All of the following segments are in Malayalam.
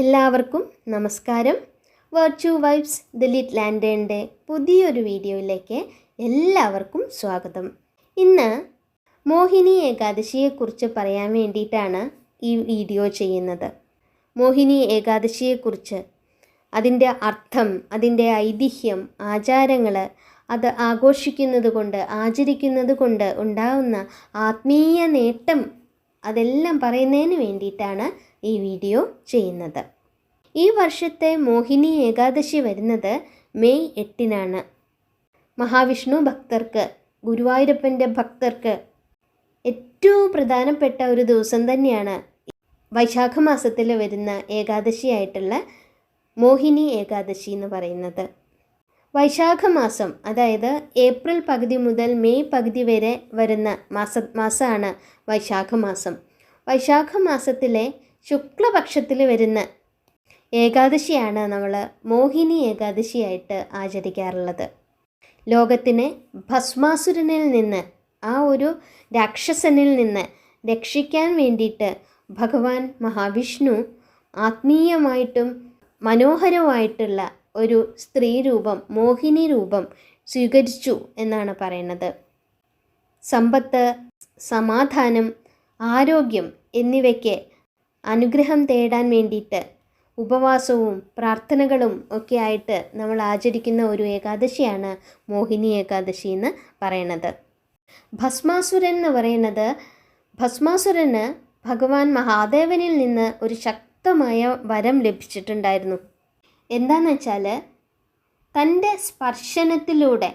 എല്ലാവർക്കും നമസ്കാരം. വെർച്യു വൈബ്സ് ദിലിറ്റ് ലാൻഡേണിന്റെ പുതിയൊരു വീഡിയോയിലേക്ക് എല്ലാവർക്കും സ്വാഗതം. ഇന്ന് മോഹിനി ഏകാദശിയെക്കുറിച്ച് പറയാൻ വേണ്ടിയിട്ടാണ് ഈ വീഡിയോ ചെയ്യുന്നത്. മോഹിനി ഏകാദശിയെക്കുറിച്ച് അതിന്റെ അർത്ഥം അതിന്റെ ഐതിഹ്യം ആചാരങ്ങൾ അത് ആഘോഷിക്കുന്നത് കൊണ്ട് ആചരിക്കുന്നത് കൊണ്ട് ഉണ്ടാവുന്ന ആത്മീയ നേട്ടം അതെല്ലാം പറയുന്നതിന് വേണ്ടിയിട്ടാണ് ഈ വീഡിയോ ചെയ്യുന്നത്. ഈ വർഷത്തെ മോഹിനി ഏകാദശി വരുന്നത് മെയ് എട്ടിനാണ്. മഹാവിഷ്ണു ഭക്തർക്ക് ഗുരുവായൂരപ്പന്റെ ഭക്തർക്ക് ഏറ്റവും പ്രധാനപ്പെട്ട ഒരു ദിവസം തന്നെയാണ് വൈശാഖ മാസത്തിൽ വരുന്ന ഏകാദശിയായിട്ടുള്ള മോഹിനി ഏകാദശി എന്ന് പറയുന്നത്. വൈശാഖ മാസം അതായത് ഏപ്രിൽ പകുതി മുതൽ മെയ് പകുതി വരെ വരുന്ന മാസ മാസമാണ് വൈശാഖ മാസം. വൈശാഖ മാസത്തിലെ ശുക്ലപക്ഷത്തിൽ വരുന്ന ഏകാദശിയാണ് നമ്മൾ മോഹിനി ഏകാദശിയായിട്ട് ആചരിക്കാറുള്ളത്. ലോകത്തിനെ ഭസ്മാസുരനിൽ നിന്ന് ആ ഒരു രാക്ഷസനിൽ നിന്ന് രക്ഷിക്കാൻ വേണ്ടിയിട്ട് ഭഗവാൻ മഹാവിഷ്ണു ആത്മീയമായിട്ടും മനോഹരമായിട്ടുള്ള ഒരു സ്ത്രീ രൂപം മോഹിനി രൂപം സ്വീകരിച്ചു എന്നാണ് പറയുന്നത്. സമ്പത്ത് സമാധാനം ആരോഗ്യം എന്നിവയ്ക്ക് അനുഗ്രഹം തേടാൻ വേണ്ടിയിട്ട് ഉപവാസവും പ്രാർത്ഥനകളും ഒക്കെ ആയിട്ട് നമ്മൾ ആചരിക്കുന്ന ഒരു ഏകാദശിയാണ് മോഹിനി ഏകാദശി എന്ന് പറയണത് ഭസ്മാസുരൻ എന്ന് പറയുന്നത് ഭസ്മാസുരന് ഭഗവാൻ മഹാദേവനിൽ നിന്ന് ഒരു ശക്തമായ വരം ലഭിച്ചിട്ടുണ്ടായിരുന്നു. എന്താണെന്ന് വെച്ചാൽ തന്റെ സ്പർശനത്തിലൂടെ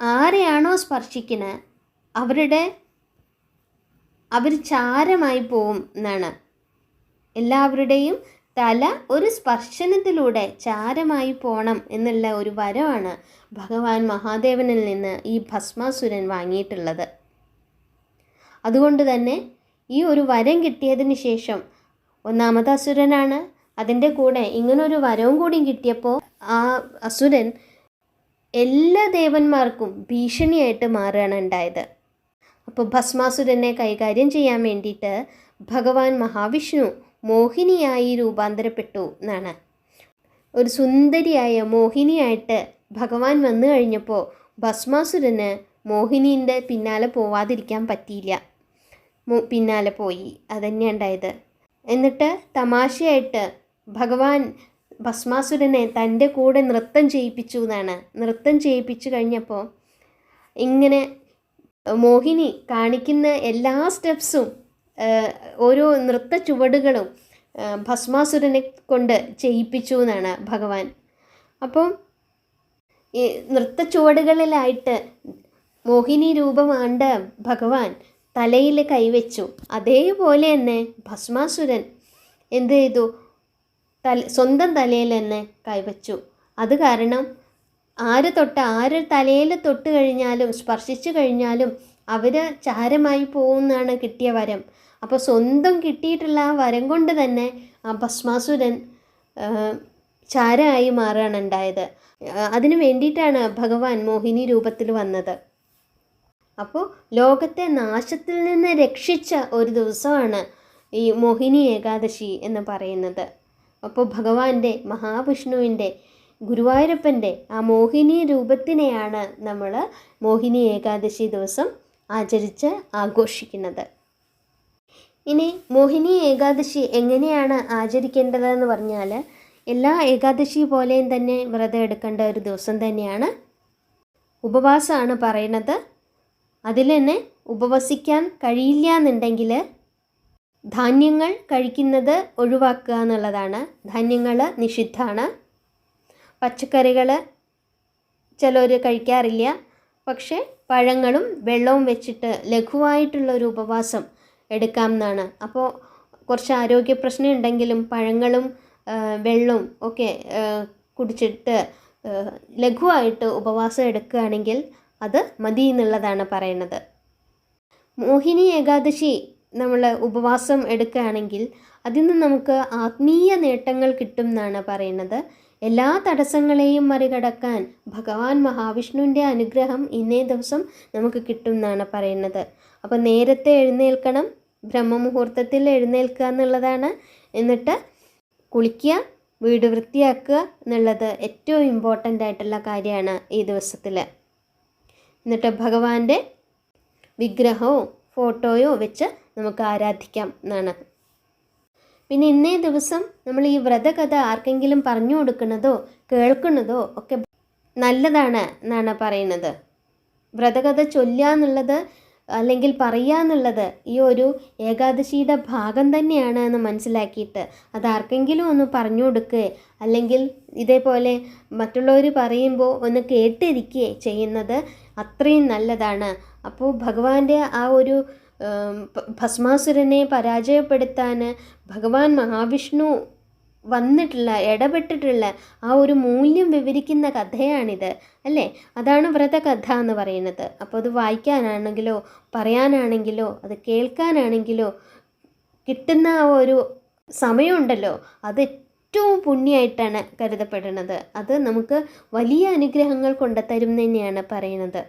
ആരെയാണോ സ്പർശിക്കുന്നത് അവരുടെ അവർ ചാരമായി പോവും എന്നാണ്. എല്ലാവരുടെയും തല ഒരു സ്പർശനത്തിലൂടെ ചാരമായി പോണം എന്നുള്ള ഒരു വരമാണ് ഭഗവാൻ മഹാദേവനിൽ നിന്ന് ഈ ഭസ്മാസുരൻ വാങ്ങിയിട്ടുള്ളത്. അതുകൊണ്ട് തന്നെ ഈ ഒരു വരം കിട്ടിയതിന് ശേഷം ഒന്നാമത് അസുരനാണ്. അതിന്റെ കൂടെ ഇങ്ങനൊരു വരവും കൂടി കിട്ടിയപ്പോൾ ആ അസുരൻ എല്ലാ ദേവന്മാർക്കും ഭീഷണിയായിട്ട് മാറുകയാണ് ഉണ്ടായത്. അപ്പോൾ ഭസ്മാസുരനെ കൈകാര്യം ചെയ്യാൻ വേണ്ടിയിട്ട് ഭഗവാൻ മഹാവിഷ്ണു മോഹിനിയായി രൂപാന്തരപ്പെട്ടു എന്നാണ്. ഒരു സുന്ദരിയായ മോഹിനിയായിട്ട് ഭഗവാൻ വന്നു കഴിഞ്ഞപ്പോൾ ഭസ്മാസുരന് മോഹിനീന്റെ പിന്നാലെ പോവാതിരിക്കാൻ പറ്റിയില്ല. പിന്നാലെ പോയി. അതന്നെ ഉണ്ടായത്. എന്നിട്ട് തമാശയായിട്ട് ഭഗവാൻ ഭസ്മാസുരനെ തന്റെ കൂടെ നൃത്തം ചെയ്യിപ്പിച്ചു എന്നാണ്. നൃത്തം ചെയ്യിപ്പിച്ചു കഴിഞ്ഞപ്പോൾ ഇങ്ങനെ മോഹിനി കാണിക്കുന്ന എല്ലാ സ്റ്റെപ്സും ഓരോ നൃത്ത ചുവടുകളും ഭസ്മാസുരനെ കൊണ്ട് ചെയ്യിപ്പിച്ചു എന്നാണ് ഭഗവാൻ. അപ്പം ഈ നൃത്ത ചുവടുകളിലായിട്ട് മോഹിനി രൂപമാണ്ട ഭഗവാൻ തലയിൽ കൈവച്ചു. അതേപോലെ തന്നെ ഭസ്മാസുരൻ എന്ത് ചെയ്തു? തല സ്വന്തം തലയിൽ തന്നെ കൈവച്ചു. അത് കാരണം ആര് തൊട്ട് ആര് തലയിൽ തൊട്ട് കഴിഞ്ഞാലും സ്പർശിച്ചു കഴിഞ്ഞാലും അവർ ചാരമായി പോകുന്നതാണ് കിട്ടിയ വരം. അപ്പോൾ സ്വന്തം കിട്ടിയിട്ടുള്ള ആ വരം കൊണ്ട് തന്നെ ആ ഭസ്മാസുരൻ ചാരമായി മാറുകയാണ് ഉണ്ടായത്. അതിനു വേണ്ടിയിട്ടാണ് ഭഗവാൻ മോഹിനി രൂപത്തിൽ വന്നത്. അപ്പോൾ ലോകത്തെ നാശത്തിൽ നിന്ന് രക്ഷിച്ച ഒരു ദിവസമാണ് ഈ മോഹിനി ഏകാദശി എന്ന് പറയുന്നത്. അപ്പോൾ ഭഗവാന്റെ മഹാവിഷ്ണുവിന്റെ ഗുരുവായൂരപ്പന്റെ ആ മോഹിനി രൂപത്തിനെയാണ് നമ്മൾ മോഹിനി ഏകാദശി ദിവസം ആചരിച്ച് ആഘോഷിക്കുന്നത്. ഇനി മോഹിനി ഏകാദശി എങ്ങനെയാണ് ആചരിക്കേണ്ടതെന്ന് പറഞ്ഞാൽ എല്ലാ ഏകാദശി പോലെയും തന്നെ വ്രതം എടുക്കേണ്ട ഒരു ദിവസം തന്നെയാണ് ഉപവാസമാണ് പറയുന്നത്. അതിൽ തന്നെ ഉപവസിക്കാൻ കഴിയില്ല എന്നുണ്ടെങ്കിൽ ധാന്യങ്ങൾ കഴിക്കുന്നത് ഒഴിവാക്കുക എന്നുള്ളതാണ്. ധാന്യങ്ങൾ നിഷിദ്ധമാണ്. പച്ചക്കറികൾ ചിലർ കഴിക്കാറില്ല. പക്ഷേ പഴങ്ങളും വെള്ളവും വെച്ചിട്ട് ലഘുവായിട്ടുള്ള ഒരു ഉപവാസം എടുക്കാം എന്നാണ് അപ്പോൾ കുറച്ച് ആരോഗ്യ പ്രശ്നം ഉണ്ടെങ്കിലും പഴങ്ങളും വെള്ളവും ഒക്കെ കുടിച്ചിട്ട് ലഘുവായിട്ട് ഉപവാസം എടുക്കുകയാണെങ്കിൽ അത് മതി എന്നുള്ളതാണ് പറയുന്നത്. മോഹിനി ഏകാദശി നമ്മൾ ഉപവാസം എടുക്കുകയാണെങ്കിൽ അതിൽ നിന്ന് നമുക്ക് ആത്മീയ നേട്ടങ്ങൾ കിട്ടും എന്നാണ് പറയുന്നത്. എല്ലാ തടസ്സങ്ങളെയും മറികടക്കാൻ ഭഗവാൻ മഹാവിഷ്ണുവിന്റെ അനുഗ്രഹം ഇന്നേ ദിവസം നമുക്ക് കിട്ടും എന്നാണ് പറയുന്നത്. അപ്പോൾ നേരത്തെ എഴുന്നേൽക്കണം ബ്രഹ്മമുഹൂർത്തത്തിൽ എഴുന്നേൽക്കുക എന്നുള്ളതാണ്. എന്നിട്ട് കുളിക്കുക വീട് വൃത്തിയാക്കുക എന്നുള്ളത് ഏറ്റവും ഇമ്പോർട്ടന്റ് ആയിട്ടുള്ള കാര്യമാണ് ഈ ദിവസത്തിൽ. എന്നിട്ട് ഭഗവാന്റെ വിഗ്രഹവും ഫോട്ടോയോ വെച്ച് നമുക്ക് ആരാധിക്കാം എന്നാണ്. പിന്നെ ഇന്നേ ദിവസം നമ്മൾ ഈ വ്രതകഥ ആർക്കെങ്കിലും പറഞ്ഞു കൊടുക്കുന്നതോ കേൾക്കുന്നതോ ഒക്കെ നല്ലതാണ് എന്നാണ് പറയുന്നത്. വ്രതകഥ ചൊല്ലുക എന്നുള്ളത് അല്ലെങ്കിൽ പറയുക എന്നുള്ളത് ഈ ഒരു ഏകാദശിയുടെ ഭാഗം തന്നെയാണ് എന്ന് മനസ്സിലാക്കിയിട്ട് അത് ആർക്കെങ്കിലും ഒന്ന് പറഞ്ഞു കൊടുക്കുക അല്ലെങ്കിൽ ഇതേപോലെ മറ്റുള്ളവർ പറയുമ്പോൾ ഒന്ന് കേട്ടിരിക്കുക ചെയ്യുന്നത് അത്രയും നല്ലതാണ്. അപ്പോൾ ഭഗവാന്റെ ആ ഒരു ഭസ്മാസുരനെ പരാജയപ്പെടുത്താൻ ഭഗവാൻ മഹാവിഷ്ണു വന്നിട്ടുള്ള ഇടപെട്ടിട്ടുള്ള ആ ഒരു മൂല്യം വിവരിക്കുന്ന കഥയാണിത് അല്ലേ? അതാണ് വ്രതകഥ എന്ന് പറയുന്നത്. അപ്പോൾ അത് വായിക്കാനാണെങ്കിലോ പറയാനാണെങ്കിലോ അത് കേൾക്കാനാണെങ്കിലോ കിട്ടുന്ന ആ ഒരു സമയമുണ്ടല്ലോ. അത് ഏറ്റവും പുണ്യമായിട്ടാണ് കരുതപ്പെടുന്നത്. അത് നമുക്ക് വലിയ അനുഗ്രഹങ്ങൾ കൊണ്ടുതരും തന്നെയാണ് പറയുന്നത്.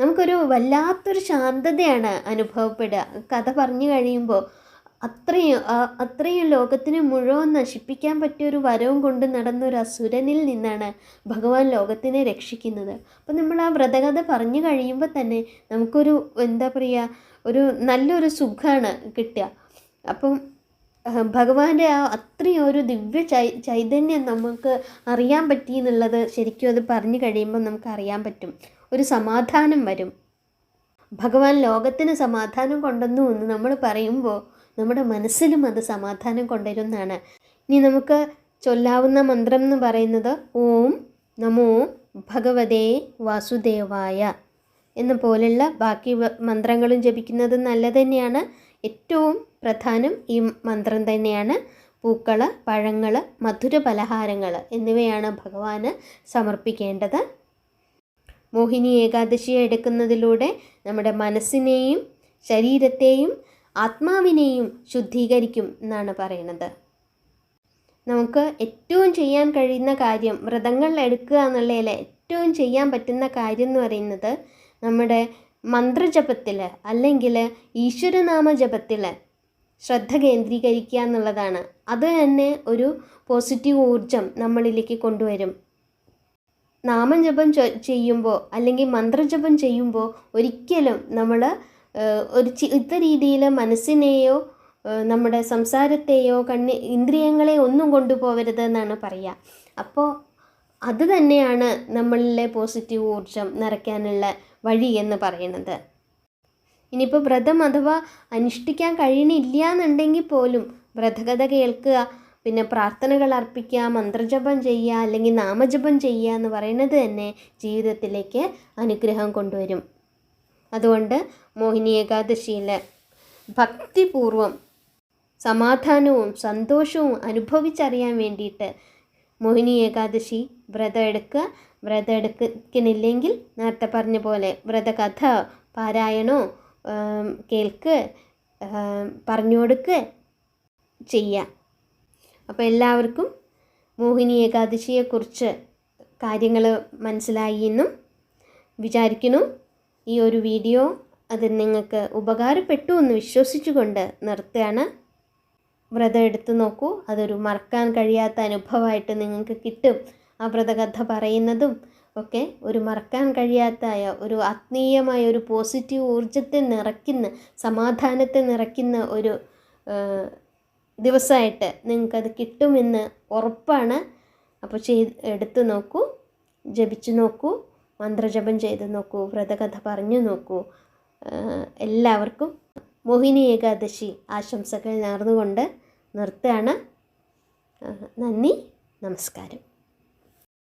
നമുക്കൊരു വല്ലാത്തൊരു ശാന്തതയാണ് അനുഭവപ്പെടുക. കഥ പറഞ്ഞു കഴിയുമ്പോൾ അത്രയും അത്രയും ലോകത്തിന് മുഴുവൻ നശിപ്പിക്കാൻ പറ്റിയ ഒരു വരവും കൊണ്ട് നടന്ന ഒരു അസുരനിൽ നിന്നാണ് ഭഗവാൻ ലോകത്തിനെ രക്ഷിക്കുന്നത്. അപ്പം നമ്മൾ ആ വ്രതകഥ പറഞ്ഞു കഴിയുമ്പോൾ തന്നെ നമുക്കൊരു എന്താ പറയുക ഒരു നല്ലൊരു സുഖമാണ് കിട്ടുക. അപ്പം ഭഗവാന്റെ ആ അത്രയും ഒരു ദിവ്യ ചൈ ചൈതന്യം നമുക്ക് അറിയാൻ പറ്റി എന്നുള്ളത് ശരിക്കും അത് പറഞ്ഞു കഴിയുമ്പോൾ നമുക്ക് അറിയാൻ പറ്റും. ഒരു സമാധാനം വരും. ഭഗവാൻ ലോകത്തിന് സമാധാനം കൊണ്ടുവന്നു എന്ന് നമ്മൾ പറയുമ്പോൾ നമ്മുടെ മനസ്സിലും അത് സമാധാനം കൊണ്ടുവരുന്നതാണ് ഇനി നമുക്ക് ചൊല്ലാവുന്ന മന്ത്രം എന്ന് പറയുന്നത് ഓം നമോ ഭഗവതേ വാസുദേവായ എന്ന പോലുള്ള ബാക്കി മന്ത്രങ്ങളും ജപിക്കുന്നത് നല്ല തന്നെയാണ് ഏറ്റവും പ്രധാനം ഈ മന്ത്രം തന്നെയാണ്. പൂക്കൾ പഴങ്ങൾ മധുര പലഹാരങ്ങൾ എന്നിവയാണ് ഭഗവാന് സമർപ്പിക്കേണ്ടത്. മോഹിനി ഏകാദശി എടുക്കുന്നതിലൂടെ നമ്മുടെ മനസ്സിനെയും ശരീരത്തെയും ആത്മാവിനെയും ശുദ്ധീകരിക്കും എന്നാണ് പറയുന്നത്. നമുക്ക് ഏറ്റവും ചെയ്യാൻ കഴിയുന്ന കാര്യം വ്രതങ്ങൾ എടുക്കുക എന്നുള്ളതിൽ ഏറ്റവും ചെയ്യാൻ പറ്റുന്ന കാര്യം എന്ന് പറയുന്നത് നമ്മുടെ മന്ത്രജപത്തിൽ അല്ലെങ്കിൽ ഈശ്വരനാമ ജപത്തിൽ ശ്രദ്ധ കേന്ദ്രീകരിക്കുക എന്നുള്ളതാണ്. അത് തന്നെ ഒരു പോസിറ്റീവ് ഊർജം നമ്മളിലേക്ക് കൊണ്ടുവരും. നാമജപം ചെയ്യുമ്പോൾ അല്ലെങ്കിൽ മന്ത്രജപം ചെയ്യുമ്പോൾ ഒരിക്കലും നമ്മൾ ഒരു ചിത്ത രീതിയിൽ മനസ്സിനെയോ നമ്മുടെ സംസാരത്തെയോ കണ്ണി ഇന്ദ്രിയങ്ങളെ ഒന്നും കൊണ്ടുപോകരുത് എന്നാണ് പറയുക അപ്പോൾ അത് തന്നെയാണ് നമ്മളിലെ പോസിറ്റീവ് ഊർജം നിറയ്ക്കാനുള്ള വഴി എന്ന് പറയുന്നത് ഇനിയിപ്പോൾ വ്രതം അഥവാ അനുഷ്ഠിക്കാൻ കഴിയണില്ല എന്നുണ്ടെങ്കിൽ പോലും വ്രതകഥ കേൾക്കുക പിന്നെ പ്രാർത്ഥനകൾ അർപ്പിക്കുക മന്ത്രജപം ചെയ്യുക അല്ലെങ്കിൽ നാമജപം ചെയ്യുക എന്ന് പറയുന്നത് തന്നെ ജീവിതത്തിലേക്ക് അനുഗ്രഹം കൊണ്ടുവരും. അതുകൊണ്ട് മോഹിനി ഏകാദശിയിൽ ഭക്തിപൂർവം സമാധാനവും സന്തോഷവും അനുഭവിച്ചറിയാൻ വേണ്ടിയിട്ട് മോഹിനി ഏകാദശി വ്രതം എടുക്കുക. വ്രതം എടുക്കുന്നില്ലെങ്കിൽ നേരത്തെ പറഞ്ഞ പോലെ വ്രതകഥ പാരായണോ കേൾക്ക് പറഞ്ഞു കൊടുക്കുക ചെയ്യാം. അപ്പോൾ എല്ലാവർക്കും മോഹിനി ഏകാദശിയെക്കുറിച്ച് കാര്യങ്ങൾ മനസ്സിലായി എന്നും വിചാരിക്കുന്നു. ഈ ഒരു വീഡിയോ അത് നിങ്ങൾക്ക് ഉപകാരപ്പെട്ടു എന്ന് വിശ്വസിച്ചുകൊണ്ട് നിർത്തുകയാണ്. വ്രതം എടുത്തു നോക്കൂ. അതൊരു മറക്കാൻ കഴിയാത്ത അനുഭവമായിട്ട് നിങ്ങൾക്ക് കിട്ടും ആ വ്രതകഥ പറയുന്നതും ഒക്കെ. ഒരു മറക്കാൻ കഴിയാത്തായ ഒരു ആത്മീയമായ ഒരു പോസിറ്റീവ് ഊർജത്തെ നിറയ്ക്കുന്ന സമാധാനത്തെ നിറയ്ക്കുന്ന ഒരു ദിവസമായിട്ട് നിങ്ങൾക്കത് കിട്ടുമെന്ന് ഉറപ്പാണ്. അപ്പോൾ ചെയ്ത് എടുത്തു നോക്കൂ. ജപിച്ചു നോക്കൂ. മന്ത്രജപം ചെയ്ത് നോക്കൂ വ്രതകഥ പറഞ്ഞു നോക്കൂ. എല്ലാവർക്കും മോഹിനി ഏകാദശി ആശംസകൾ നേർന്നുകൊണ്ട് നിർത്തുകയാണ്. നന്ദി നമസ്കാരം.